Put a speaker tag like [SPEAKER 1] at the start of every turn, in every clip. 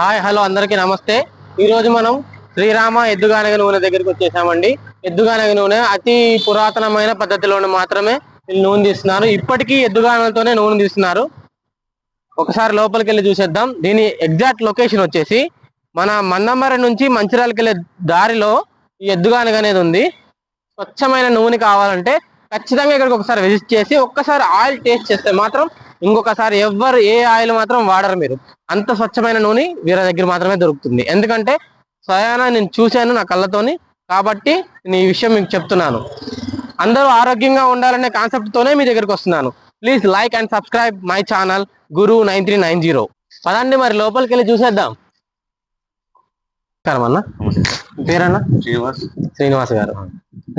[SPEAKER 1] Hi hello అందరికీ నమస్తే. ఈరోజు మనం శ్రీరామ ఎద్దుగానగ నూనె దగ్గరికి వచ్చేసామండి. ఎద్దుగానగ నూనె అతి పురాతనమైన పద్ధతిలోనే మాత్రమే నూనె తీస్తున్నారు. ఇప్పటికీ ఎద్దుగానలతోనే నూనె తీస్తున్నారు. ఒకసారి లోపలికి వెళ్ళి చూసేద్దాం. దీని ఎగ్జాక్ట్ లొకేషన్ వచ్చేసి మన మందమరి నుంచి మంచిర్యాలకి వెళ్ళే దారిలో ఈ ఎద్దుగానగ అనేది ఉంది. స్వచ్ఛమైన నూనె కావాలంటే ఖచ్చితంగా ఇక్కడికి ఒకసారి విజిట్ చేసి ఒక్కసారి ఆయిల్ టేస్ట్ చేస్తే మాత్రం ఇంకొకసారి ఎవ్వరు ఏ ఆయిల్ మాత్రం వాడరు మీరు. అంత స్వచ్ఛమైన నూనె వీరి దగ్గర మాత్రమే దొరుకుతుంది. ఎందుకంటే స్వయాన నేను చూశాను నా కళ్ళతోని. కాబట్టి నేను ఈ విషయం మీకు చెప్తున్నాను. అందరూ ఆరోగ్యంగా ఉండాలనే కాన్సెప్ట్ తోనే మీ దగ్గరికి వస్తున్నాను. Please like and subscribe my channel Guru nine three nine zero పదండి మరి లోపలికి వెళ్ళి చూసేద్దాం. నమస్కారం అన్న. పేరన్నా?
[SPEAKER 2] శ్రీనివాస్.
[SPEAKER 1] శ్రీనివాస్ గారు.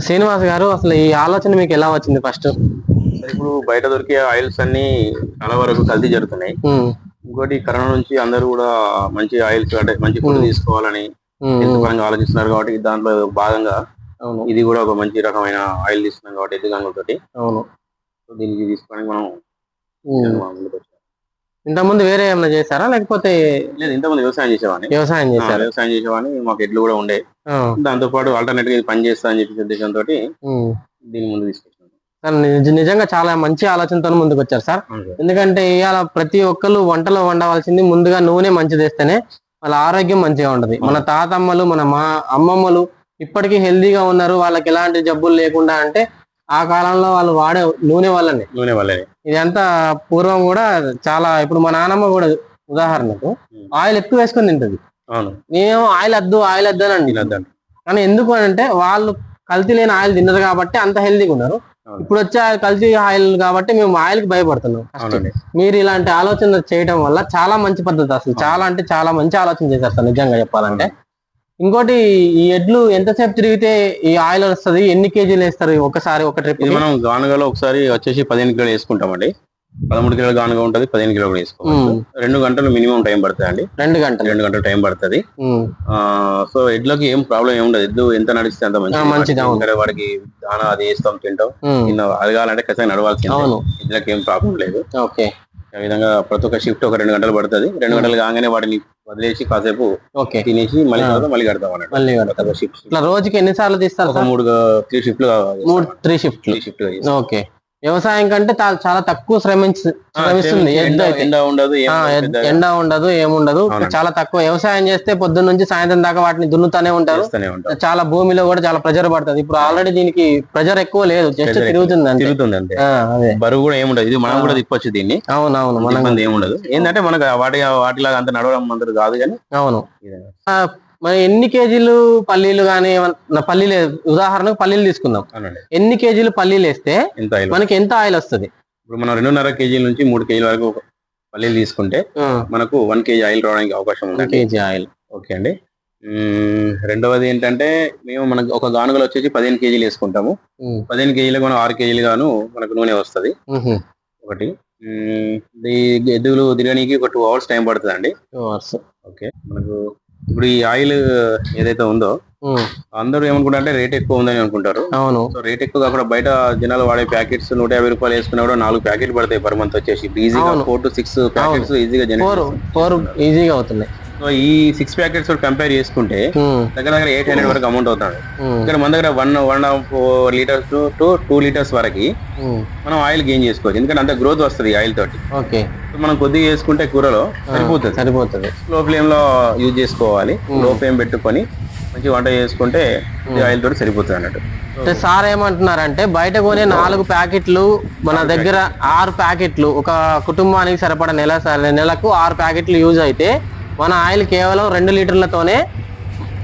[SPEAKER 1] శ్రీనివాస్ గారు అసలు ఈ ఆలోచన మీకు ఎలా వచ్చింది ఫస్ట్
[SPEAKER 2] ఇప్పుడు బయట దొరికే ఆయిల్స్ అన్ని చాలా వరకు కల్తీ జరుగుతున్నాయి. ఇంకోటి కరోనా నుంచి అందరూ కూడా మంచి ఆయిల్స్ అంటే మంచి ఫుడ్. తీసుకోవాలని హెల్త్ పరంగా ఆలోచిస్తున్నారు కాబట్టి దాంట్లో భాగంగా
[SPEAKER 1] అవును.
[SPEAKER 2] ఇది కూడా ఒక మంచి రకమైన ఆయిల్ తీసుకున్నాం కాబట్టి ఎదుగాంగుల తోటి.
[SPEAKER 1] అవును.
[SPEAKER 2] దీనికి తీసుకోవడానికి మనం.
[SPEAKER 1] ఇంతకుముందు వేరే ఏమైనా చేశారా? లేకపోతే
[SPEAKER 2] లేదు ఇంతకుముందు వ్యవసాయం చేసేవాడిని.
[SPEAKER 1] వ్యవసాయం చేశారు.
[SPEAKER 2] వ్యవసాయం చేసేవాడిని. మాకు ఎడ్లు కూడా ఉండే. దాంతో పాటు ఆల్టర్నేట్గా ఇది పని చేస్తా అని చెప్పి ఉద్దేశంతో. దీని ముందు
[SPEAKER 1] నిజ- నిజంగా చాలా మంచి ఆలోచనతో ముందుకు వచ్చారు సార్. ఎందుకంటే ఇవాళ ప్రతి ఒక్కరు వంటలో వండవలసింది ముందుగా నూనె మంచిది వేస్తేనే వాళ్ళ ఆరోగ్యం మంచిగా ఉంటది. మన తాతమ్మలు మన మా అమ్మమ్మలు ఇప్పటికీ హెల్దీగా ఉన్నారు. వాళ్ళకి ఎలాంటి జబ్బులు లేకుండా అంటే ఆ కాలంలో వాళ్ళు వాడే నూనె వల్లనే.
[SPEAKER 2] నూనె వల్లనే.
[SPEAKER 1] ఇదంతా పూర్వం కూడా చాలా ఇప్పుడు మా నానమ్మ కూడా ఉదాహరణకు. ఆయిల్ ఎక్కువ వేసుకొని తింటది.
[SPEAKER 2] అవును.
[SPEAKER 1] నేను ఆయిల్ వద్దు ఆయిల్ అని అండి కానీ ఎందుకు అని అంటే వాళ్ళు కల్తీ లేని ఆయిల్ తిన్నారు కాబట్టి అంత హెల్తీగా ఉన్నారు. ఇప్పుడు వచ్చే కల్తీ ఆయిల్ కాబట్టి మేము ఆయిల్కి భయపడుతున్నాం మీరు ఇలాంటి ఆలోచన చేయడం వల్ల చాలా మంచి పద్ధతి అసలు. చాలా అంటే చాలా మంచి ఆలోచన చేశారు సార్ నిజంగా చెప్పాలంటే. ఇంకోటి ఈ ఎడ్లు ఎంతసేపు తిరిగితే ఈ ఆయిల్ వస్తది? ఎన్ని కేజీలు వేస్తారు? ఒకసారి ఒక ట్రిప్
[SPEAKER 2] మనం గానుగలో ఒకసారి వచ్చేసి పదిహేను కిలోలు వేసుకుంటామండి. పదమూడు కిలోల గానుగ ఉంటది పదిహేను కిలోలు కూడా వేసుకోవచ్చు రెండు గంటలు మినిమం టైం పడుతుంది అండి
[SPEAKER 1] రెండు గంటలు.
[SPEAKER 2] రెండు గంటలు టైం పడుతుంది. సో ఎడ్లకి ఏం ప్రాబ్లం ఏం ఉండదు. ఎద్దు ఎంత నడిస్తే అంత
[SPEAKER 1] మంచిది,
[SPEAKER 2] వాడికి దానా అది వేస్తాం తింటాం. అడగాలంటే ఖచ్చితంగా నడవాల్సింది. ఎడ్లకి ఏం ప్రాబ్లం లేదు.
[SPEAKER 1] ఓకే.
[SPEAKER 2] ఆ విధంగా ప్రతి ఒక్క షిఫ్ట్ ఒక రెండు గంటలు పడుతుంది. రెండు గంటలు కాగానే వాటిని వదిలేసి కాసేపు
[SPEAKER 1] ఓకే.
[SPEAKER 2] తినేసి మళ్ళీ. తర్వాత మళ్ళీ కడతాం అన్నట్టు.
[SPEAKER 1] మళ్ళీ.
[SPEAKER 2] షిఫ్ట్.
[SPEAKER 1] ఇట్లా రోజుకి ఎన్ని సార్లు తీస్తారు
[SPEAKER 2] మూడు త్రీ షిఫ్ట్లు
[SPEAKER 1] మూడు త్రీ షిఫ్ట్లు
[SPEAKER 2] త్రీ షిఫ్ట్
[SPEAKER 1] ఓకే. వ్యవసాయం కంటే చాలా- చాలా తక్కువ శ్రమించి శ్రమిస్తుంది.
[SPEAKER 2] ఎండ ఉండదు
[SPEAKER 1] ఏముండదు. చాలా తక్కువ. వ్యవసాయం చేస్తే పొద్దున్న నుంచి సాయంత్రం దాకా వాటిని దున్నుతానే ఉంటారు. చాలా భూమిలో కూడా చాలా ప్రెజర్ పడుతుంది. ఇప్పుడు ఆల్రెడీ దీనికి ప్రెజర్ ఎక్కువ లేదు. జస్ట్ తిరుగుతుంది అంతే.
[SPEAKER 2] బరువు కూడా ఏముండదు ఇది మనం కూడా తిప్పొచ్చు దీన్ని.
[SPEAKER 1] అవునవును మనం
[SPEAKER 2] ఇబ్బంది ఏముండదు ఏంటంటే మనకు వాటి వాటిలాగా అంత నడవడం అంత కాదు కానీ
[SPEAKER 1] అవును. మరి ఎన్ని కేజీలు పల్లీలు కానీ పల్లీలు ఉదాహరణకు పల్లీలు తీసుకుందాం. ఎన్ని కేజీలు పల్లీలు వేస్తే మనకి ఎంత ఆయిల్ వస్తుంది?
[SPEAKER 2] ఇప్పుడు మనం రెండున్నర కేజీల నుంచి మూడు కేజీల వరకు పల్లీలు తీసుకుంటే మనకు వన్ కేజీ ఆయిల్ రావడానికి అవకాశం ఉందండి.
[SPEAKER 1] KG oil.
[SPEAKER 2] ఓకే అండి. రెండవది ఏంటంటే మేము మనకు ఒక గానుగలు వచ్చేసి పదిహేను కేజీలు వేసుకుంటాము. పదిహేను కేజీలకు మనం ఆరు కేజీలు గాను మనకు నూనె వస్తుంది. ఒకటి. ఎద్దులు తిరగడానికి ఒక టూ అవర్స్ టైం పడుతుంది అండి ఓకే. మనకు ఇప్పుడు ఈ ఆయిల్ ఏదైతే ఉందో అందరూ ఏమనుకుంటారు అంటే రేట్ ఎక్కువ ఉందని అనుకుంటారు.
[SPEAKER 1] అవును.
[SPEAKER 2] సో రేట్ ఎక్కువ కాకుండా బయట జనాలు వాడే ప్యాకెట్స్ నూట యాభై రూపాయలు వేసుకున్నా కూడా నాలుగు ప్యాకెట్ పడతాయి పర్ మంత్ వచ్చేసి. ఈజీగా. ఫోర్ టు సిక్స్ ప్యాకెట్స్ ఈజీగా
[SPEAKER 1] ఫోర్ ఈజీగా అవుతుంది
[SPEAKER 2] సో ఈ సిక్స్ ప్యాకెట్స్ కంపేర్ చేసుకుంటే
[SPEAKER 1] ఉమ్,
[SPEAKER 2] దగ్గర దగ్గర ఎయిట్ హండ్రెడ్ వరకు అమౌంట్ అవుతుంది.
[SPEAKER 1] ఉమ్,
[SPEAKER 2] ఇక్కడ మన దగ్గర one one half litres to two litres వరకు
[SPEAKER 1] ఉమ్,
[SPEAKER 2] మనం ఆయిల్ గెయిన్ చేసుకోవచ్చు. ఎందుకంటే అంత గ్రోత్ వస్తుంది ఆయిల్ తోటి.
[SPEAKER 1] ఓకే
[SPEAKER 2] మనం కొద్దిగా వేసుకుంటే కూరలో సరిపోతుంది.
[SPEAKER 1] సరిపోతుంది.
[SPEAKER 2] లో ఫ్లేమ్లో యూజ్ చేసుకోవాలి. లో ఫ్లేమ్ పెట్టుకొని మంచి వంట చేసుకుంటే ఆయిల్ తోటి సరిపోతుంది అన్నట్టు.
[SPEAKER 1] అంటే సార్ ఏమంటున్నారంటే బయట కొనే నాలుగు ప్యాకెట్లు మన దగ్గర ఆరు ప్యాకెట్లు ఒక కుటుంబానికి సరిపడా నెల నెలకు ఆరు ప్యాకెట్లు యూజ్ అయితే మన ఆయిల్ కేవలం రెండు లీటర్లతోనే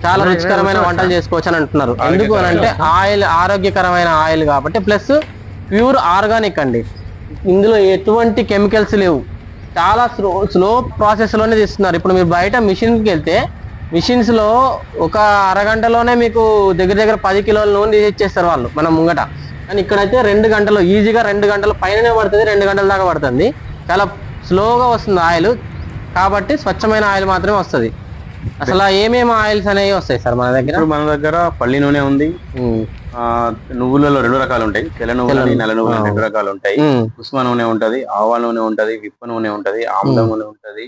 [SPEAKER 1] చాలా రుచికరమైన వంటలు చేసుకోవచ్చు అని అంటున్నారు. ఎందుకు అని అంటే ఆయిల్ ఆరోగ్యకరమైన ఆయిల్ కాబట్టి ప్లస్ ప్యూర్ ఆర్గానిక్ అండి. ఇందులో ఎటువంటి కెమికల్స్ లేవు. చాలా స్లో స్లో ప్రాసెస్లోనే తీస్తున్నారు. ఇప్పుడు మీరు బయట మిషన్కి వెళ్తే మిషన్స్లో ఒక అరగంటలోనే మీకు దగ్గర దగ్గర పది కిలోల నూనె తీసి ఇచ్చేస్తారు వాళ్ళు మన ముంగట. కానీ ఇక్కడైతే రెండు గంటలు ఈజీగా రెండు గంటల పైననే పడుతుంది రెండు గంటల దాకా పడుతుంది. చాలా స్లోగా వస్తుంది ఆయిల్. కాబట్టి స్వచ్ఛమైన ఆయిల్ మాత్రమే వస్తుంది. అసలు ఏమేమి ఆయిల్స్ అనేవి వస్తాయి సార్ మన దగ్గర?
[SPEAKER 2] ఇప్పుడు మన దగ్గర పల్లి నూనె ఉంది. ఆ నువ్వులలో రెండు రకాలు ఉంటాయి. తెల్ల నువ్వులు నల్ల నువ్వులు. రెండు రకాలు ఉంటాయి.
[SPEAKER 1] ఉమ్,
[SPEAKER 2] ఉస్మా నూనె ఉంటది ఆవా నూనె ఉంటది విప్ప నూనె ఉంటది ఆమ్ల నూనె ఉంటది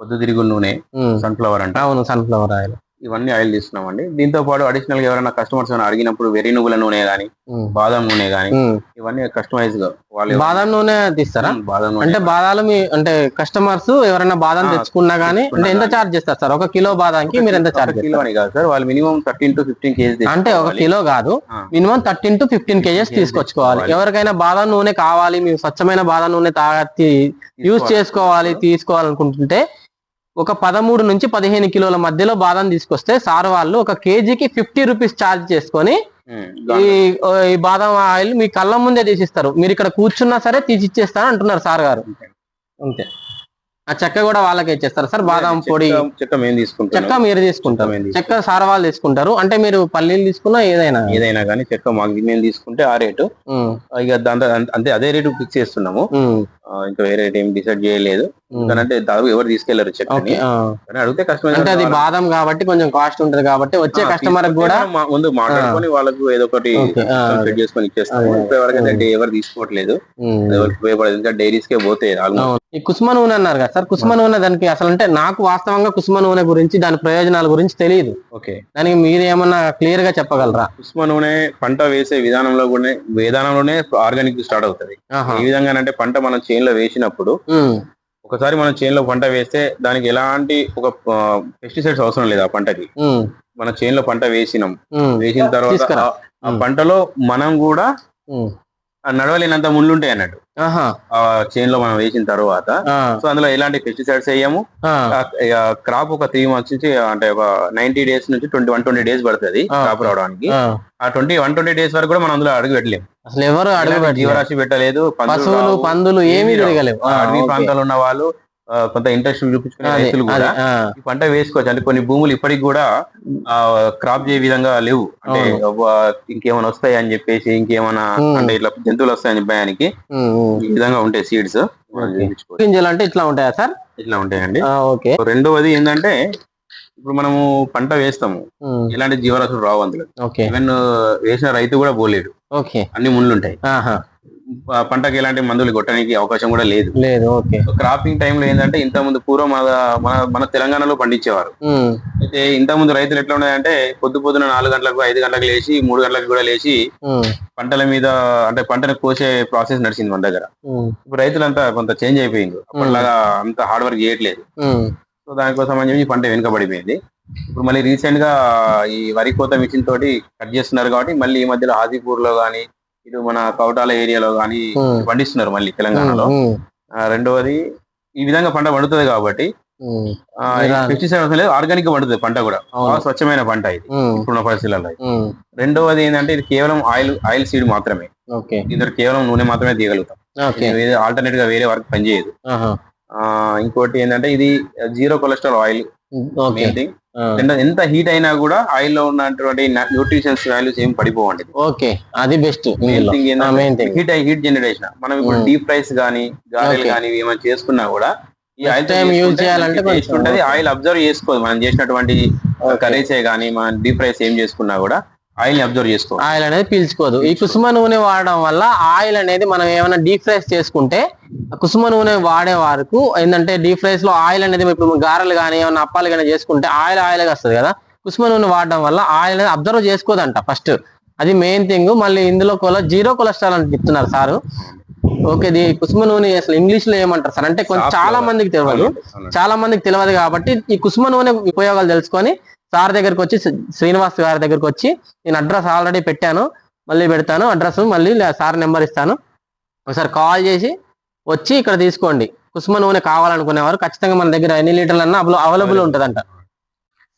[SPEAKER 2] పొద్దుతిరుగుడు నూనె
[SPEAKER 1] ఉమ్.
[SPEAKER 2] సన్ఫ్లవర్ అంట
[SPEAKER 1] అవును సన్ఫ్లవర్ ఆయిల్.
[SPEAKER 2] ఇవన్నీ ఆయిల్ తీసుకున్నామండి దీంతో పాటు అడిషనల్గా ఎవరైనా కస్టమర్స్ అడిగినప్పుడు వెర్రి నువ్వుల నూనె గానీ బాదం నూనె గానీ ఇవన్నీ కస్టమైజ్గా వాళ్ళు
[SPEAKER 1] బాదం నూనె తీస్తారా?
[SPEAKER 2] బాదం నూనె
[SPEAKER 1] అంటే బాదాలు మీ అంటే కస్టమర్స్ ఎవరైనా బాదం తెచ్చుకున్నా గానీ అంటే ఎంత చార్జ్ చేస్తారు సార్? ఒక కిలో బాదానికి మీరు ఎంత చార్జ్
[SPEAKER 2] కిలో అని కాదు సార్ వాళ్ళు minimum thirteen to fifteen KG
[SPEAKER 1] అంటే ఒక కిలో కాదు. Minimum thirteen to fifteen KGs తీసుకొచ్చుకోవాలి. ఎవరికైనా బాదం నూనె కావాలి మీరు స్వచ్ఛమైన బాదం నూనె తాగి యూజ్ చేసుకోవాలి తీసుకోవాలనుకుంటుంటే ఒక పదమూడు నుంచి పదిహేను కిలోల మధ్యలో బాదం తీసుకొస్తే సార్ వాళ్ళు ఒక కేజీకి ఫిఫ్టీ రూపీస్ ఛార్జ్ చేసుకొని ఈ ఈ బాదం ఆయిల్ మీ కళ్ళ ముందే తీసిస్తారు. మీరు ఇక్కడ కూర్చున్నా సరే తీసి ఇచ్చేస్తాను అంటున్నారు సార్ గారు. అంతే. ఆ చెక్క కూడా వాళ్ళకే ఇచ్చేస్తారు సార్. బాదం పొడి
[SPEAKER 2] చెక్క మేము తీసుకుంటాం.
[SPEAKER 1] చెక్క మీరు తీసుకుంటారు.
[SPEAKER 2] మేము
[SPEAKER 1] చెక్క సార్ వాళ్ళు తీసుకుంటారు. అంటే మీరు పల్లీలు తీసుకున్నా ఏదైనా.
[SPEAKER 2] ఏదైనా కానీ చెక్క మాకు మేము తీసుకుంటే ఆ రేటు. ఇక దాంతో అంతే అదే రేటు ఫిక్స్ చేస్తున్నాము. ఇంకా వేరే ఏం డిసైడ్ చేయలేదు.
[SPEAKER 1] ఉమ్.
[SPEAKER 2] ఎందుకంటే దాదాపు ఎవరు
[SPEAKER 1] తీసుకెళ్ళరు.
[SPEAKER 2] కానీ అడిగితే కస్టమర్
[SPEAKER 1] అంటే అది బాదం కాబట్టి కొంచెం కాస్ట్ ఉంటది కాబట్టి వచ్చే కస్టమర్ కూడా
[SPEAKER 2] ముందు మాట్లాడుకొని వాళ్ళకు ఏదో ఒకటి చేసుకొని ఇచ్చేస్తాము. అంటే ఎవరు తీసుకోవట్లేదు.
[SPEAKER 1] ఉమ్,
[SPEAKER 2] ఎవరికి ఉపయోగపడదు. ఇంకా డైరీస్ కే పోతే.
[SPEAKER 1] ఈ కుసుమ నూనె అన్నారు కదా సార్. కుసుమ నూనె దానికి అసలు అంటే నాకు వాస్తవంగా కుసుమ నూనె గురించి దాని ప్రయోజనాల గురించి తెలియదు.
[SPEAKER 2] ఓకే.
[SPEAKER 1] దానికి మీరు ఏమన్నా క్లియర్గా చెప్పగలరా?
[SPEAKER 2] ఉస్మా నూనె పంట వేసే విధానంలో కూడా విధానంలోనే ఆర్గానిక్ స్టార్ట్ అవుతుంది. ఏ విధంగా అంటే పంట మనం చేన్లో వేసినప్పుడు ఒకసారి మనం చేన్లో పంట వేస్తే దానికి ఎలాంటి ఒక పెస్టిసైడ్స్ అవసరం లేదు ఆ పంటకి. మన చేన్లో పంట వేసినాం. వేసిన తర్వాత. ఆ- పంటలో మనం కూడా నడవలేనంత ముళ్ళు ఉంటాయి అన్నట్టు చేన్లో మనం వేసిన తర్వాత సో అందులో ఎలాంటి పెస్టిసైడ్స్ వేయము? క్రాప్ ఒక త్రీ మంత్స్ నుంచి అంటే ఒక నైన్టీ డేస్ నుంచి ట్వంటీ వన్ ట్వంటీ డేస్ పడుతుంది. క్రాప్ రావడానికి.
[SPEAKER 1] ఆ.
[SPEAKER 2] ట్వంటీ వన్ ట్వంటీ డేస్ వరకు కూడా మనం అందులో అడుగు పెట్టలేము
[SPEAKER 1] అసలు ఎవరు అడుగు.
[SPEAKER 2] జీవరాశి పెట్టలేదు
[SPEAKER 1] పశువులు పందులు ఏమీ
[SPEAKER 2] అడవి
[SPEAKER 1] ఓకే.
[SPEAKER 2] ప్రాంతాల్లో ఉన్న వాళ్ళు కొంత ఇంట్రెస్ట్ చూపించుకునే రైతులు కూడా ఈ పంట వేసుకోవచ్చు. అంటే కొన్ని భూములు ఇప్పటికి కూడా ఆ క్రాప్ చేయ విధంగా లేవు. అంటే ఇంకేమైనా వస్తాయి అని చెప్పేసి ఇంకేమైనా. అంటే ఇట్లా జంతువులు వస్తాయని భయానికి. ఈ విధంగా ఉంటాయి సీడ్స్.
[SPEAKER 1] గింజలు అంటే ఇట్లా ఉంటాయా సార్?
[SPEAKER 2] ఇట్లా ఉంటాయండి.
[SPEAKER 1] ఓకే.
[SPEAKER 2] రెండవది ఏంటంటే ఇప్పుడు మనము పంట వేస్తాము. ఎలాంటి జీవరాశులు రావు అందులో.
[SPEAKER 1] ఓకే.
[SPEAKER 2] ఈవెన్ వేసిన రైతు కూడా పోలేడు.
[SPEAKER 1] ఓకే.
[SPEAKER 2] అన్ని ముళ్ళు ఉంటాయి పంటకి ఎలాంటి మందులు కొట్టడానికి అవకాశం కూడా లేదు.
[SPEAKER 1] లేదు ఓకే.
[SPEAKER 2] క్రాపింగ్ టైంలో ఏంటంటే ఇంత ముందు పూర్వం మన మన తెలంగాణలో పండించేవారు. అయితే ఇంత ముందు రైతులు ఎట్లా ఉన్నాయంటే పొద్దు పొద్దున నాలుగు గంటలకు ఐదు గంటలకు లేచి మూడు గంటలకు కూడా లేచి పంటల మీద అంటే పంటను కోసే ప్రాసెస్ నడిచింది మన దగ్గర. ఇప్పుడు రైతులంతా కొంత చేంజ్ అయిపోయింది అప్పటిలాగా అంత హార్డ్ వర్క్ చేయట్లేదు. సో దానికోసం అని చెప్పి పంట వెనుకబడిపోయింది. ఇప్పుడు మళ్ళీ రీసెంట్గా ఈ వరి కోత మిషన్ తోటి కట్ చేస్తున్నారు కాబట్టి మళ్ళీ ఈ మధ్యలో హాజీపూర్లో గానీ ఇటు మన కౌటాల ఏరియాలో గానీ
[SPEAKER 1] ఉమ్,
[SPEAKER 2] పండిస్తున్నారు మళ్ళీ తెలంగాణలో. రెండవది ఈ విధంగా పంట పండుతుంది కాబట్టి పెస్టిసైడ్ అవసరం లేదు ఆర్గానిక్గా పండుతుంది పంట కూడా. స్వచ్ఛమైన పంట ఇది ఇప్పుడున్న పరిస్థితులలో. రెండవది ఏంటంటే ఇది కేవలం ఆయిల్ ఆయిల్ సీడ్ మాత్రమే. దీంతో కేవలం నూనె మాత్రమే తీయగలుగుతాం.
[SPEAKER 1] ఓకే.
[SPEAKER 2] ఆల్టర్నేట్గా వేరే వర్క్ పనిచేయదు. ఇంకోటి ఏంటంటే ఇది zero cholesterol oil main thing ఎంత హీట్ అయినా కూడా ఆయిల్లో ఉన్నటువంటి న్యూట్రిషన్స్ వాల్యూస్ ఏం పడిపోవండి.
[SPEAKER 1] ఓకే. అది బెస్ట్
[SPEAKER 2] హీట్ హీట్ జనరేషన్ మనం ఇప్పుడు. డీప్ ఫ్రైస్ గానీ గారెలు
[SPEAKER 1] Okay.
[SPEAKER 2] గానీ ఏమైనా చేసుకున్నా కూడా ఈ ఆయిల్
[SPEAKER 1] use చేయాలంటే
[SPEAKER 2] ఉంటది. ఆయిల్ అబ్జర్వ్ చేసుకోదు మనం చేసినటువంటి. కర్రీసే గానీ మనం డీప్ ఫ్రైస్ ఏం చేసుకున్నా కూడా ఆయిల్ అబ్జర్వ్ చేసుకో.
[SPEAKER 1] ఆయిల్ అనేది పీల్చుకోదు. ఈ కుసుమ నూనె వాడడం వల్ల ఆయిల్ అనేది మనం ఏమైనా డీప్ ఫ్రైస్ చేసుకుంటే కుసుమ నూనె వాడే వరకు ఏంటంటే డీప్ ఫ్రైస్లో ఆయిల్ అనేది ఇప్పుడు గారెలు కానీ ఏమైనా అప్పాలు కానీ చేసుకుంటే ఆయిల్ ఆయిల్ వస్తుంది కదా. కుసుమ నూనె వాడడం వల్ల ఆయిల్ అనేది అబ్జర్వ్ చేసుకోదంట ఫస్ట్. అది మెయిన్ థింగ్. మళ్ళీ ఇందులో కొల జీరో కొలెస్ట్రాల్ అని చెప్తున్నారు సారు. ఓకే ఇది కుసుమ నూనె అసలు ఇంగ్లీష్లో ఏమంటారు సార్? అంటే కొంచెం చాలా. మందికి తెలియదు. చాలా మందికి తెలియదు కాబట్టి ఈ కుసుమ నూనె ఉపయోగాలు తెలుసుకొని సార్ దగ్గరకు వచ్చి శ్రీ- శ్రీనివాస్ గారి దగ్గరకు వచ్చి నేను అడ్రస్ ఆల్రెడీ పెట్టాను. మళ్ళీ పెడతాను అడ్రస్ మళ్ళీ సార్ నెంబర్ ఇస్తాను. ఒకసారి కాల్ చేసి వచ్చి ఇక్కడ తీసుకోండి. కుసుమ నూనె కావాలనుకునేవారు ఖచ్చితంగా మన దగ్గర ఎన్ని లీటర్లు అన్నా అవైలబుల్ ఉంటుందంట.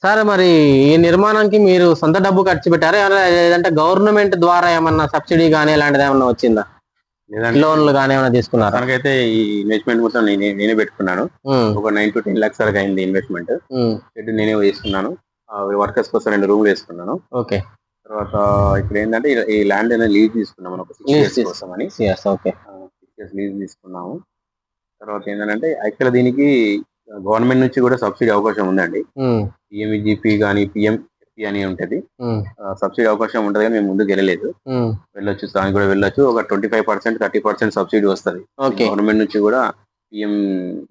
[SPEAKER 1] సార్ మరి ఈ నిర్మాణానికి మీరు సొంత డబ్బు ఖర్చు పెట్టారా? ఏమైనా లేదంటే గవర్నమెంట్ ద్వారా ఏమన్నా సబ్సిడీ కానీ ఇలాంటిది ఏమన్నా వచ్చిందా? లోన్లు కానీ ఏమైనా తీసుకున్నారా?
[SPEAKER 2] తనకైతే ఈ ఇన్వెస్ట్మెంట్ మొత్తం నేనే నేనే పెట్టుకున్నాను. ఒక నైన్ టు టెన్ లాక్స్ వరకు అయింది ఇన్వెస్ట్మెంట్ నేనే వేసుకున్నాను. వర్కర్స్ కోసం రెండు రూమ్లు వేసుకున్నాను.
[SPEAKER 1] ఓకే.
[SPEAKER 2] తర్వాత ఇప్పుడు ఏంటంటే ఈ- ల్యాండ్ అనేది లీజ్ తీసుకున్నాం మనం సిక్స్ ఇయర్స్ కోసం అని
[SPEAKER 1] ఓకే.
[SPEAKER 2] సిక్స్ ఇయర్స్ లీజ్ తీసుకున్నాము. తర్వాత ఏంటంటే యాక్చువల్ దీనికి గవర్నమెంట్ నుంచి కూడా సబ్సిడీ అవకాశం ఉందండి. పిఎంఈజీపీ కానీ పిఎం అని ఉంటది. సబ్సిడీ అవకాశం ఉంటది కానీ మేము ముందుకు వెళ్ళలేదు. వెళ్ళొచ్చు దానికి కూడా వెళ్ళొచ్చు. ఒక twenty five percent thirty percent subsidy వస్తుంది.
[SPEAKER 1] ఓకే.
[SPEAKER 2] గవర్నమెంట్ నుంచి కూడా పిఎం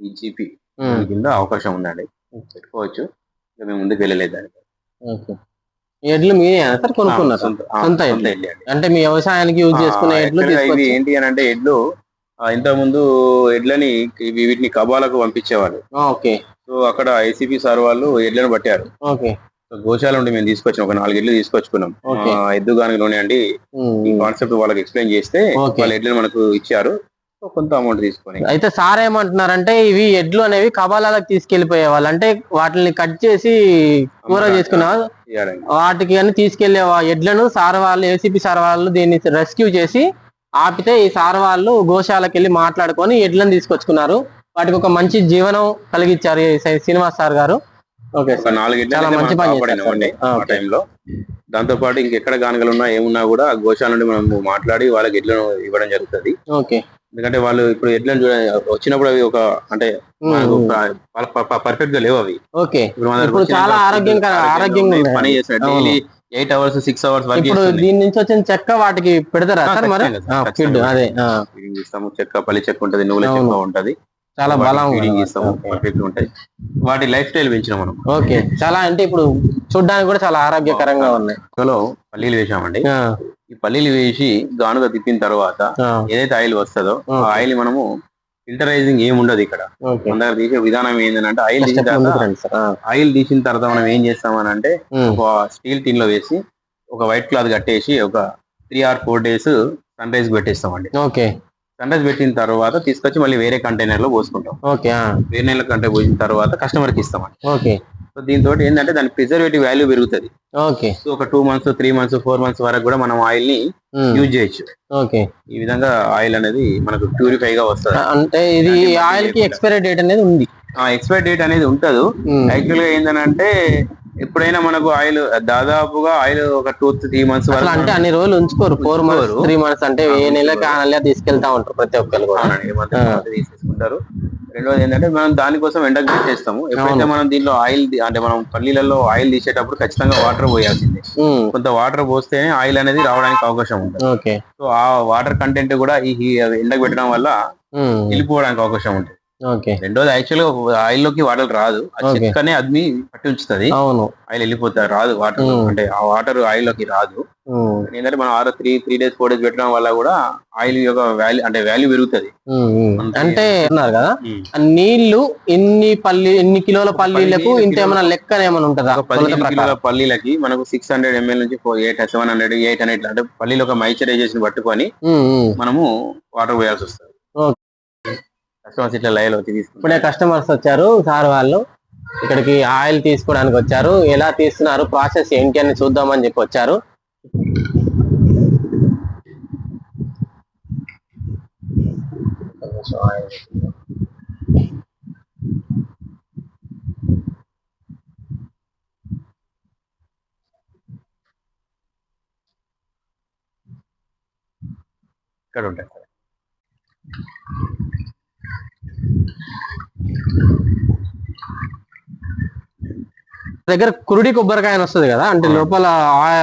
[SPEAKER 2] ఈజీపీ దాని కింద అవకాశం ఉందండి. పెట్టుకోవచ్చు. మేము ముందుకు వెళ్ళలేదు దానికి.
[SPEAKER 1] ఓకే. ఈ ఎడ్లు మీరే సార్ కొనుక్కున్నారు
[SPEAKER 2] సొంత
[SPEAKER 1] ఎడ్లు. అంటే మీ వ్యవసాయానికి యూజ్ చేసుకునే ఎడ్లు
[SPEAKER 2] ఇవి ఏంటి అని అంటే ఎడ్లు ఇంత ముందు ఎడ్లని ఇవి వీటిని కబాలకు పంపించేవాళ్ళు.
[SPEAKER 1] ఓకే.
[SPEAKER 2] సో అక్కడ ఐసీపీ సార్ వాళ్ళు ఎడ్లను పట్టారు.
[SPEAKER 1] ఓకే.
[SPEAKER 2] గోశాల నుండి మేము తీసుకొచ్చాం. ఒక నాలుగు ఎడ్లు తీసుకొచ్చుకున్నాం.
[SPEAKER 1] Okay.
[SPEAKER 2] ఆ, ఎద్దు గానుగలోనే అండి. ఈ కాన్సెప్ట్ వాళ్ళకి ఎక్స్ప్లెయిన్ చేస్తే. వాళ్ళ ఎడ్లను మనకు ఇచ్చారు. కొంత అమౌంట్ తీసుకొని.
[SPEAKER 1] అయితే సార్ ఏమంటున్నారంటే ఇవి ఎడ్లు అనేవి కబాలాలకు తీసుకెళ్ళిపోయే వాళ్ళు. అంటే వాటిని కట్ చేసి కూర చేసుకునే. వాటికి అని తీసుకెళ్ళే ఎడ్లను సార్ వాళ్ళు ఏసీపీ సార్ వాళ్ళు దీన్ని రెస్క్యూ చేసి ఆపితే ఈ సార్ వాళ్ళు గోశాలకు వెళ్ళి మాట్లాడుకొని ఎడ్లను తీసుకొచ్చుకున్నారు. వాటికి ఒక మంచి జీవనం కలిగించారు శ్రీనివాస్ సార్ గారు. ఓకే
[SPEAKER 2] నాలుగు
[SPEAKER 1] చాలా మంచి పని.
[SPEAKER 2] ఆ. టైంలో. దాంతో పాటు ఇంకెక్కడ గానుగలు ఉన్నా ఏమున్నా కూడా గోశాల నుండి మనం మాట్లాడి వాళ్ళకి ఎడ్లను ఇవ్వడం జరుగుతుంది.
[SPEAKER 1] ఓకే.
[SPEAKER 2] ఎందుకంటే వాళ్ళు ఇప్పుడు ఎడ్లను చూడ వచ్చినప్పుడు అవి ఒక అంటే పర్ఫెక్ట్గా లేవు అవి.
[SPEAKER 1] ఓకే.
[SPEAKER 2] ఇప్పుడు
[SPEAKER 1] చాలా ఆరోగ్యంగా- ఆరోగ్యంగా.
[SPEAKER 2] పని
[SPEAKER 1] అవును.
[SPEAKER 2] Daily eight hours six hours
[SPEAKER 1] ఇప్పుడు దీని నుంచి వచ్చిన చెక్క వాటికి పెడతారా సార్ మరి. అదే
[SPEAKER 2] చెక్క పల్లి చెక్క ఉంటది నువ్వుల. చెక్క ఉంటది.
[SPEAKER 1] చాలా బలం
[SPEAKER 2] ఫీడింగ్ ఇస్తాము పర్ఫెక్ట్ ఉంటాయి. వాటి లైఫ్ స్టైల్ పెంచినాం మనం.
[SPEAKER 1] ఓకే. చాలా అంటే ఇప్పుడు చూడడానికి కూడా చాలా ఆరోగ్యకరంగా ఉన్నాయి.
[SPEAKER 2] ఇందులో పల్లీలు వేసామండి. ఈ పల్లీలు వేసి గానుగా తిప్పిన తర్వాత ఏదైతే ఆయిల్ వస్తుందో ఆ. ఆయిల్ మనము ఫిల్టరైజింగ్ ఏమి ఉండదు ఇక్కడ. మన దగ్గర తీసే విధానం ఏంటంటే ఆయిల్ తీసిన తర్వాత ఆయిల్ తీసిన తర్వాత మనం ఏం చేస్తామని అంటే ఒక స్టీల్ టిన్లో వేసి ఒక వైట్ క్లాత్ కట్టేసి ఒక three or four days sunrise పెట్టేస్తామండి.
[SPEAKER 1] Okay.
[SPEAKER 2] Rise పెట్టిన తర్వాత తీసుకొచ్చి మళ్ళీ వేరే కంటైనర్లో పోసుకుంటాం.
[SPEAKER 1] ఓకే
[SPEAKER 2] వేరే నెల కంటే పోసిన తర్వాత కస్టమర్కి ఇస్తామండి
[SPEAKER 1] ఓకే.
[SPEAKER 2] సో దీంతో ఏంటంటే దాని ప్రిజర్వేటివ్ వాల్యూ పెరుగుతుంది.
[SPEAKER 1] ఓకే.
[SPEAKER 2] సో ఒక two months three months four months వరకు కూడా మనం
[SPEAKER 1] ఆయిల్ని
[SPEAKER 2] యూజ్ చేయొచ్చు.
[SPEAKER 1] ఓకే.
[SPEAKER 2] ఈ విధంగా ఆయిల్ అనేది మనకు ప్యూరిఫై గా వస్తుంది.
[SPEAKER 1] అంటే ఇది
[SPEAKER 2] ఆయిల్కి.
[SPEAKER 1] ఎక్స్పైరీ డేట్ అనేది ఉంది.
[SPEAKER 2] ఆ ఎక్స్పైర్ డేట్ అనేది ఉంటదు. యాక్చువల్గా ఏంటంటే ఎప్పుడైనా మనకు ఆయిల్ దాదాపుగా ఆయిల్ ఒక టూ త్రీ మంత్స్
[SPEAKER 1] అసలు అంటే
[SPEAKER 2] వరకు
[SPEAKER 1] అన్ని రోజులు ఉంచుకోరు. Four months. త్రీ మంత్స్ అంటే ఏ నెలకి ఆ. నెల తీసుకెళ్తా ఉంటారు ప్రతి ఒక్కరు
[SPEAKER 2] తీసేసుకుంటారు. రెండోది ఏంటంటే మనం దానికోసం ఎండకు పెట్టేస్తాము ఎప్పుడైతే. మనం దీనిలో ఆయిల్ అంటే మనం పల్లీలలో ఆయిల్ తీసేటప్పుడు ఖచ్చితంగా వాటర్ పోయాల్సిందే. కొంత వాటర్ పోస్తేనే ఆయిల్ అనేది రావడానికి అవకాశం ఉంటుంది.
[SPEAKER 1] ఓకే.
[SPEAKER 2] సో ఆ వాటర్ కంటెంట్ కూడా ఈ ఎండకు పెట్టడం వల్ల వెళ్ళిపోవడానికి అవకాశం ఉంటుంది. రెండోది యాక్చువల్గా ఆయిల్లోకి వాటర్ రాదు. చెక్కనే అద్మి పట్టి ఉంచుతుంది.
[SPEAKER 1] అవును.
[SPEAKER 2] ఆయిల్ వెళ్ళిపోతుంది రాదు వాటర్. అంటే ఆ వాటర్ ఆయిల్లోకి రాదు. ఏంటంటే మనం ఆరో three three days four days పెట్టడం వల్ల కూడా ఆయిల్ యొక్క వాల్యూ అంటే వాల్యూ పెరుగుతుంది.
[SPEAKER 1] అంటే అన్నారు కదా నీళ్ళు ఎన్ని పల్లి ఎన్ని కిలోల పల్లీలకు
[SPEAKER 2] పల్లీలు
[SPEAKER 1] ఇంత ఏమైనా లెక్క ఏమైనా ఉంటుందా?
[SPEAKER 2] పదిహేను కిలోల పల్లీలకి మనకు సిక్స్ హండ్రెడ్ ఎంఎల్ నుంచి eight seven hundred eight hundred అంటే పల్లీలు ఒక మైచరైజేషన్ పట్టుకొని. మనము వాటర్ పోయాల్సి వస్తుంది. కస్టమర్స్ ఇట్లా లైవ్ వచ్చి
[SPEAKER 1] ఇప్పుడే కస్టమర్స్ వచ్చారు సార్ వాళ్ళు ఇక్కడికి ఆయిల్ తీసుకోవడానికి వచ్చారు. ఎలా తీస్తున్నారు ప్రాసెస్ ఏంటి అని చూద్దామని చెప్పి వచ్చారు.
[SPEAKER 2] ఇక్కడ ఉంటాయి
[SPEAKER 1] దగ్గర కురుడి కొబ్బరికాయ వస్తుంది కదా? అంటే. లోపల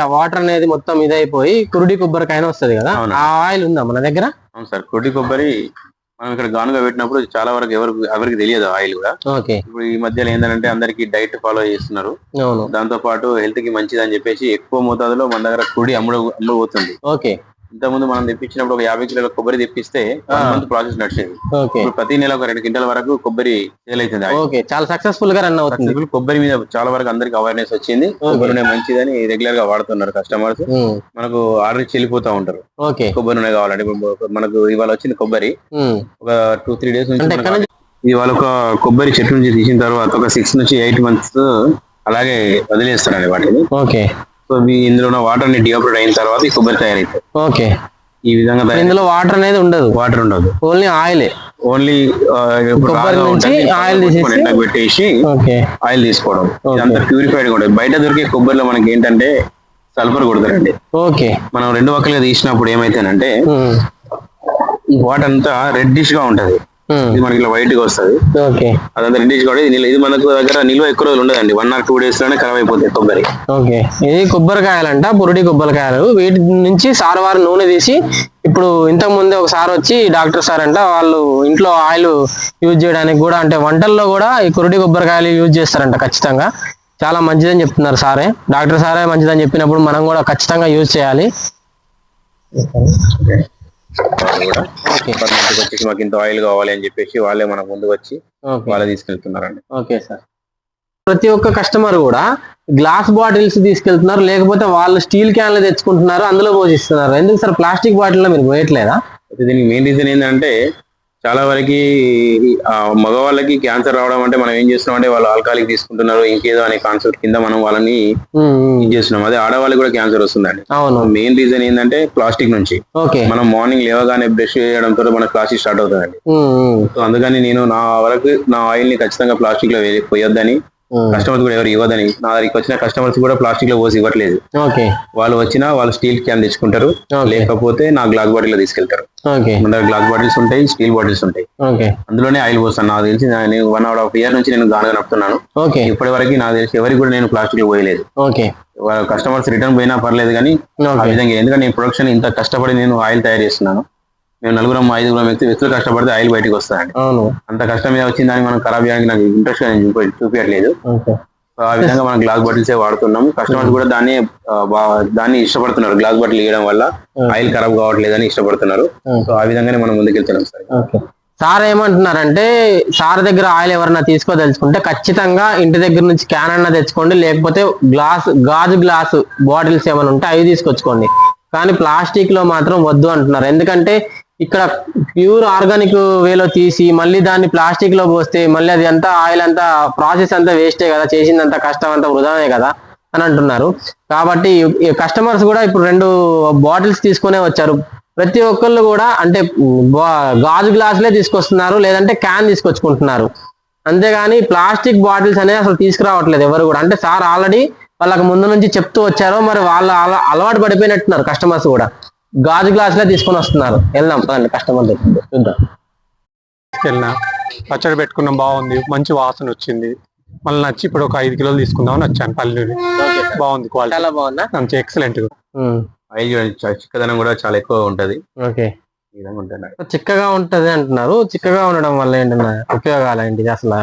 [SPEAKER 1] వాటర్ అనేది మొత్తం ఇదైపోయి కురుడి కొబ్బరికాయ వస్తుంది కదా. ఆ ఆయిల్ ఉందా మన దగ్గర?
[SPEAKER 2] అవును సార్ కొద్ది కొబ్బరి మనం ఇక్కడ గానుగా పెట్టినప్పుడు చాలా వరకు ఎవరు ఎవరికి తెలియదు ఆయిల్ కూడా.
[SPEAKER 1] ఓకే.
[SPEAKER 2] ఇప్పుడు ఈ మధ్యలో ఏంటంటే అందరికి డైట్ ఫాలో చేస్తున్నారు.
[SPEAKER 1] అవును.
[SPEAKER 2] దాంతో పాటు హెల్త్కి మంచిది అని చెప్పేసి ఎక్కువ మోతాదులో మన దగ్గర కుడి అమ్ముడు అమ్ముడు పోతుంది.
[SPEAKER 1] ఓకే.
[SPEAKER 2] ఇంత ముందు మనం తెప్పించినప్పుడు ఒక యాభై కిలోల కొబ్బరి తెప్పిస్తే. మంత్ ప్రాసెస్ నడిచేది. ఇప్పుడు ప్రతి నెల ఒక రెండు క్వింటల్ వరకు కొబ్బరి సేల్ అవుతుంది.
[SPEAKER 1] ఓకే. చాలా సక్సెస్ఫుల్గా రన్ అవుతుంది.
[SPEAKER 2] కొబ్బరి మీద చాలా వరకు అందరికి అవేర్నెస్ వచ్చింది. కొబ్బరి నూనె మంచిదని రెగ్యులర్గా వాడుతున్నారు కస్టమర్స్ మనకు ఆర్డర్ ఇచ్చి వెళ్ళిపోతా ఉంటారు.
[SPEAKER 1] ఓకే.
[SPEAKER 2] కొబ్బరి నూనె కావాలంటే ఇప్పుడు మనకు ఇవాళ వచ్చింది కొబ్బరి. ఒక టూ త్రీ డేస్ నుంచి ఇవాళ ఒక కొబ్బరి చెట్టు నుంచి తీసిన తర్వాత ఒక సిక్స్ నుంచి ఎయిట్ మంత్స్ అలాగే వదిలేస్తారండి వాటిని.
[SPEAKER 1] ఓకే.
[SPEAKER 2] సో ఇందులో ఉన్న వాటర్ని డియోపరేట్ అయిన తర్వాత ఈ కొబ్బరి తయారైతుంది
[SPEAKER 1] ఓకే.
[SPEAKER 2] ఈ విధంగా తయారు
[SPEAKER 1] ఇందులో వాటర్ అనేది ఉండదు.
[SPEAKER 2] వాటర్ ఉండదు.
[SPEAKER 1] ఓన్లీ ఆయిలే
[SPEAKER 2] ఓన్లీ
[SPEAKER 1] కొబ్బరి నుంచి ఆయిల్ తీసేసి-
[SPEAKER 2] ఎండకు పెట్టేసి
[SPEAKER 1] ఓకే.
[SPEAKER 2] ఆయిల్ తీసుకోవడం. ఇదంతా ప్యూరిఫైడ్ కూడా. బయట దొరికే కొబ్బరిలో మనకి ఏంటంటే సల్ఫర్ కొడతారండి.
[SPEAKER 1] ఓకే.
[SPEAKER 2] మనం రెండు వక్కలుగా తీసినప్పుడు ఏమైతేనంటే ఈ వాటర్ అంతా రెడ్డిష్గా ఉంటది. ఇది మనకి ఇలా వైట్గా వస్తుంది.
[SPEAKER 1] ఓకే
[SPEAKER 2] అదంతా రెడ్డిష్ కూడా ఇది మనకు దగ్గర నిల్వ ఎక్కువ రోజులు ఉండదండి. వన్ ఆర్ టూ డేస్లోనే ఖరాబ్ అయిపోతుంది కొబ్బరి
[SPEAKER 1] ఓకే ఇది కొబ్బరికాయలంట పురుడి కొబ్బరికాయలు. వీటి నుంచి సార్ వారు నూనె తీసి ఇప్పుడు ఇంతకు ముందే ఒకసారి వచ్చి డాక్టర్ సార్ అంట వాళ్ళు ఇంట్లో ఆయిల్ యూజ్ చేయడానికి కూడా అంటే వంటల్లో కూడా ఈ కురుడి కొబ్బరికాయలు యూజ్ చేస్తారంట ఖచ్చితంగా. చాలా మంచిదని చెప్తున్నారు సారే. డాక్టర్ సారే మంచిదని చెప్పినప్పుడు మనం కూడా ఖచ్చితంగా యూజ్ చేయాలి.
[SPEAKER 2] వాళ్ళు కూడా వచ్చేసి మాకు ఇంత ఆయిల్ కావాలి అని చెప్పేసి వాళ్ళే మనకు ముందు వచ్చి వాళ్ళే తీసుకెళ్తున్నారండి.
[SPEAKER 1] Okay sir. ప్రతి ఒక్క కస్టమర్ కూడా గ్లాస్ బాటిల్స్ తీసుకెళ్తున్నారు లేకపోతే వాళ్ళు స్టీల్ క్యాన్లు తెచ్చుకుంటున్నారు అందులో పోషిస్తున్నారు. ఎందుకు సార్ ప్లాస్టిక్ బాటిల్లో మీరు పోయట్లేదా?
[SPEAKER 2] దీనికి మెయిన్ రీజన్ ఏంటంటే చాలా వరకు ఆ, మగవాళ్ళకి క్యాన్సర్ రావడం అంటే మనం ఏం చేస్తున్నాం అంటే వాళ్ళు ఆల్కహాలిక్ తీసుకుంటున్నారు ఇంకేదో అనే కాన్సెప్ట్ కింద మనం వాళ్ళని చేస్తున్నాం. అదే ఆడవాళ్ళకి కూడా క్యాన్సర్ వస్తుందండి.
[SPEAKER 1] అవును.
[SPEAKER 2] మెయిన్ రీజన్ ఏంటంటే ప్లాస్టిక్ నుంచి. మనం మార్నింగ్ లేవగానే బ్రష్ చేయడంతో మన ప్లాస్టిక్ స్టార్ట్ అవుతుందండి. సో అందుకని నేను నా వరకు నా ఆయిల్ని ఖచ్చితంగా ప్లాస్టిక్లో పోయొద్దని. కస్టమర్స్ కూడా ఎవరు ఇవ్వదని. నా దగ్గరికి వచ్చిన కస్టమర్స్ కూడా ప్లాస్టిక్లో పోసి ఇవ్వట్లేదు.
[SPEAKER 1] ఓకే.
[SPEAKER 2] వాళ్ళు వచ్చినా వాళ్ళు స్టీల్ క్యాన్ తెచ్చుకుంటారు. లేకపోతే నా గ్లాస్ బాటిల్లో తీసుకెళ్తారు.
[SPEAKER 1] ఓకే.
[SPEAKER 2] మన దగ్గర గ్లాస్ బాటిల్స్ ఉంటాయి స్టీల్ బాటిల్స్ ఉంటాయి.
[SPEAKER 1] ఓకే.
[SPEAKER 2] అందులోనే ఆయిల్ పోస్తాను. నాకు తెలిసి నేను వన్ అవర్ హాఫ్ ఇయర్ నుంచి నేను గానుగా నడుపుతున్నాను.
[SPEAKER 1] ఓకే.
[SPEAKER 2] ఇప్పటి వరకు నాకు తెలిసి ఎవరికి కూడా నేను ప్లాస్టిక్లో పోయలేదు. కస్టమర్స్ రిటర్న్ పోయినా పర్లేదు కానీ ఆ
[SPEAKER 1] ఓకే.
[SPEAKER 2] విధంగా ఎందుకంటే నేను ప్రొడక్షన్ ఇంత కష్టపడి నేను ఆయిల్ తయారు చేస్తున్నాను. మేము నలుగురం ఐదుగురం వ్యక్తి వ్యక్తులు కష్టపడితే ఆయిల్ బయటకు వస్తుందండి
[SPEAKER 1] అవును.
[SPEAKER 2] అంత కష్టం మీద వచ్చిన దాన్ని మనం ఖరాబ్ చేయడానికి నాకు ఇంట్రెస్ట్ నేను చూపి- చూపించట్లేదు.
[SPEAKER 1] ఓకే.
[SPEAKER 2] సో ఆ విధంగా మనం గ్లాస్ బాటిల్స్ వాడుతున్నాము. కస్టమర్స్ కూడా దాన్ని దాన్ని ఇష్టపడుతున్నారు. గ్లాస్ బాటిల్ ఇవ్వడం వల్ల ఆయిల్ ఖరాబ్ కావట్లేదని ఇష్టపడుతున్నారు. సో ఆ విధంగానే మనం ముందుకెళ్తున్నాం సార్.
[SPEAKER 1] ఓకే. సార్ ఏమంటున్నారంటే సార్ దగ్గర ఆయిల్ ఎవరైనా తీసుకోదలుచుకుంటే ఖచ్చితంగా ఇంటి దగ్గర నుంచి క్యాన్ అన్న తెచ్చుకోండి. లేకపోతే గ్లాస్ గాజు గ్లాసు బాటిల్స్ ఏమైనా ఉంటే అవి తీసుకొచ్చుకోండి. కానీ ప్లాస్టిక్లో మాత్రం వద్దు అంటున్నారు. ఎందుకంటే ఇక్కడ ప్యూర్ ఆర్గానిక్ వేలో తీసి మళ్ళీ దాన్ని ప్లాస్టిక్లో పోస్తే మళ్ళీ అది అంతా ఆయిల్ అంతా ప్రాసెస్ అంతా వేస్టే కదా చేసిందంతా కష్టం అంతా వృధానే కదా అని అంటున్నారు. కాబట్టి కస్టమర్స్ కూడా ఇప్పుడు రెండు బాటిల్స్ తీసుకునే వచ్చారు. ప్రతి ఒక్కళ్ళు కూడా అంటే బా- గాజు గ్లాసులే తీసుకొస్తున్నారు లేదంటే క్యాన్ తీసుకొచ్చుకుంటున్నారు. అంతేగాని ప్లాస్టిక్ బాటిల్స్ అనేవి అసలు తీసుకురావట్లేదు ఎవరు కూడా. అంటే సార్ ఆల్రెడీ వాళ్ళకి ముందు నుంచి చెప్తూ వచ్చారో మరి వాళ్ళు అలవాటు పడిపోయినట్టున్నారు కస్టమర్స్ కూడా. గాజు గ్లాసులే తీసుకొని వస్తున్నారు. వెళ్దాం పదండి కస్టమర్ దగ్గర చూద్దాం.
[SPEAKER 3] తీసుకెళ్ళిన. పచ్చడి పెట్టుకున్నాం బాగుంది. మంచి వాసన వచ్చింది. మళ్ళీ నచ్చి ఇప్పుడు ఒక ఐదు కిలోలు తీసుకుందాం అని వచ్చాను పల్లెలు బాగుంది క్వాలిటీ
[SPEAKER 1] చాలా బాగుందా?
[SPEAKER 3] మంచి ఎక్సలెంట్
[SPEAKER 2] ఆయిల్ చూడండి, చ- చిక్కదనం కూడా చాలా ఎక్కువ ఉంటది.
[SPEAKER 1] ఓకే.
[SPEAKER 2] ఈ విధంగా ఉంటుంది
[SPEAKER 1] చిక్కగా ఉంటది అంటున్నారు. చిక్కగా ఉండడం వల్ల ఏంటన్నా ఉపయోగాలు ఏంటిది అసలు?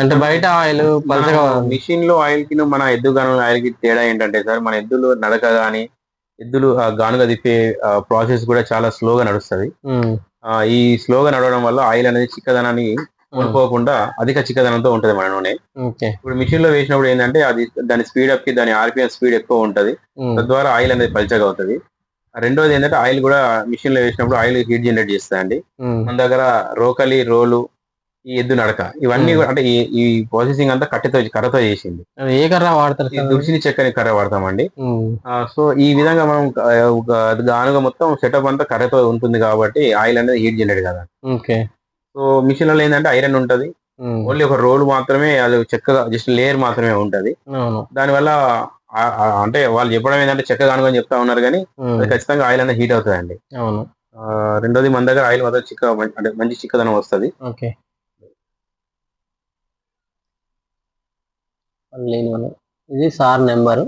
[SPEAKER 1] అంటే బయట ఆయిల్ పలచగా
[SPEAKER 2] మిషన్లో ఆయిల్కి మన ఎద్దు గానుగ ఆయిల్కి తేడా ఏంటంటే సార్ మన ఎద్దులు నడక గాని ఎద్దులు ఆ గానుగ తిప్పే ప్రాసెస్ కూడా చాలా స్లోగా నడుస్తుంది. ఈ స్లోగా నడవడం వల్ల ఆయిల్ అనేది చిక్కదనాన్ని కోల్పోకుండా అధిక చిక్కదనంతో ఉంటది మన నూనె. ఇప్పుడు మిషన్లో వేసినప్పుడు ఏంటంటే అది దాని స్పీడ్ అప్కి దాని ఆర్పిఎం స్పీడ్ ఎక్కువ ఉంటది. తద్వారా ఆయిల్ అనేది పల్చగా అవుతుంది. రెండోది ఏంటంటే ఆయిల్ కూడా మిషన్లో వేసినప్పుడు ఆయిల్ హీట్ జనరేట్ చేస్తుంది
[SPEAKER 1] ఉమ్,
[SPEAKER 2] మన దగ్గర రోకలి రోలు ఈ ఎద్దు నడక. ఇవన్నీ కూడా అంటే ఈ- ఈ ప్రాసెసింగ్ అంతా కట్టెతో కర్రతో చేసింది.
[SPEAKER 1] ఏ కర్ర వాడతారు
[SPEAKER 2] ఈ
[SPEAKER 1] సార్?
[SPEAKER 2] దుడిసిని చెక్కని కర్ర వాడతామండి.
[SPEAKER 1] ఉమ్,
[SPEAKER 2] సో ఈ విధంగా మనం ఆ, ఒక గానుగ మొత్తం సెటప్ అంతా కర్రతో ఉంటుంది కాబట్టి ఆయిల్ అనేది హీట్ జనరేట్ కదా.
[SPEAKER 1] ఓకే.
[SPEAKER 2] సో మిషన్లో ఏంటంటే ఐరన్ ఉంటది.
[SPEAKER 1] ఉమ్,
[SPEAKER 2] ఓన్లీ ఒక రోల్ మాత్రమే అది చెక్కగా జస్ట్ లేయర్ మాత్రమే ఉంటది.
[SPEAKER 1] అవును.
[SPEAKER 2] దానివల్ల ఆ- ఆ- అంటే వాళ్ళు చెప్పడం ఏంటంటే చెక్క గానుగ అని చెప్తా ఉన్నారు కానీ
[SPEAKER 1] ఉమ్,
[SPEAKER 2] అది ఖచ్చితంగా ఆయిల్ అనేది హీట్ అవుతుందండి.
[SPEAKER 1] అవును.
[SPEAKER 2] ఆ, రెండోది మన దగ్గర ఆయిల్ మాత్రం చిక్క అంటే మంచి చిక్కదనం వస్తుంది.
[SPEAKER 1] ఓకే. లేని ఇది సార్ నెంబరు.